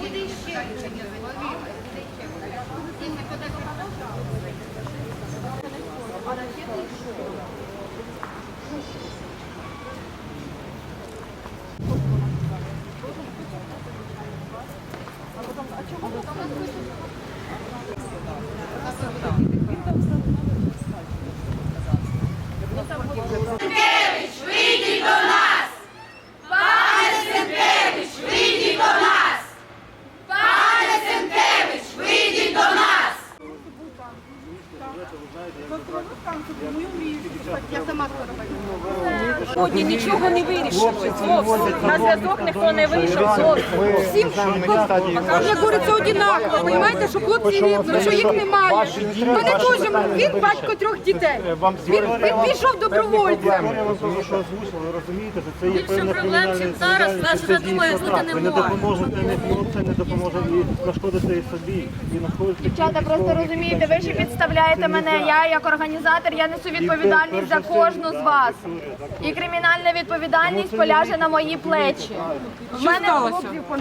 буде ще буде ще. Сьогодні нічого не вирішили. Зовсім. На зв'язок ніхто не вийшов. Зовсім. Всім Там як говориться одинаково, розумієте, що хлопці рідні, що їх немає. Мене теж, він батько трьох дітей. Він, він пішов добровольцем. Я певна проблем, кримінальна чим зараз, нас вже думаю, бути не може. не, це не допоможе і нашкодити і собі. Дівчата, просто розумієте, ви ж підставляєте мене. Я як організатор, я несу відповідальність за кожну з вас. І кримінальна відповідальність поляже на мої плечі. В мене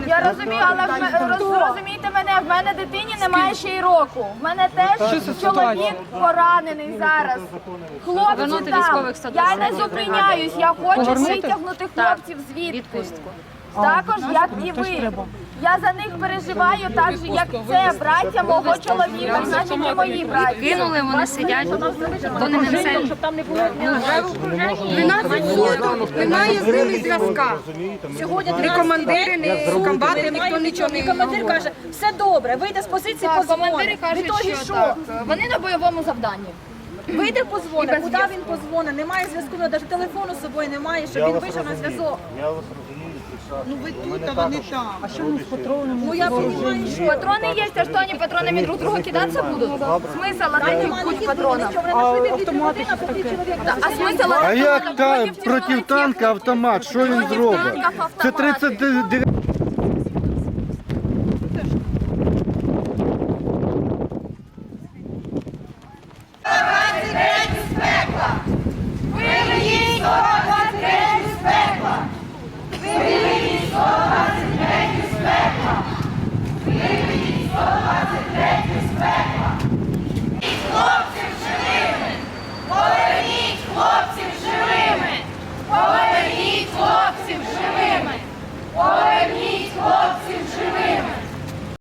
я розумію, але в ме- роз- зрозумійте мене, в мене дитині немає ще й року. В мене теж чоловік поранений зараз. Хлопці Повернути там. військових. Я не зупиняюсь. Я хочу витягнути хлопців звідти. Також як і ви. Я за них переживаю так же, як це браття мого чоловіка, значить і мої браття. Кинули, вони сидять. Вони не все. 12 суток, немає з ними зв'язка. Сьогодні Ні командири, ні комбати, ніхто нічого не командир каже, все добре, вийде з позиції, командири кажуть, що, що? вони на бойовому завданні. Вийде позвонить, куди він позвонить, немає зв'язку, навіть телефону з собою немає, щоб він вийшов на зв'язок. Ну ви тут, а вони там. А що вони з патронами? Ну я розумію, що патрони є, а що вони патронами друг друга кидатися будуть? Смисл латати куть патронів? А автомати що таке? А смисл А як та проти танка автомат? Що він зробить? Це 39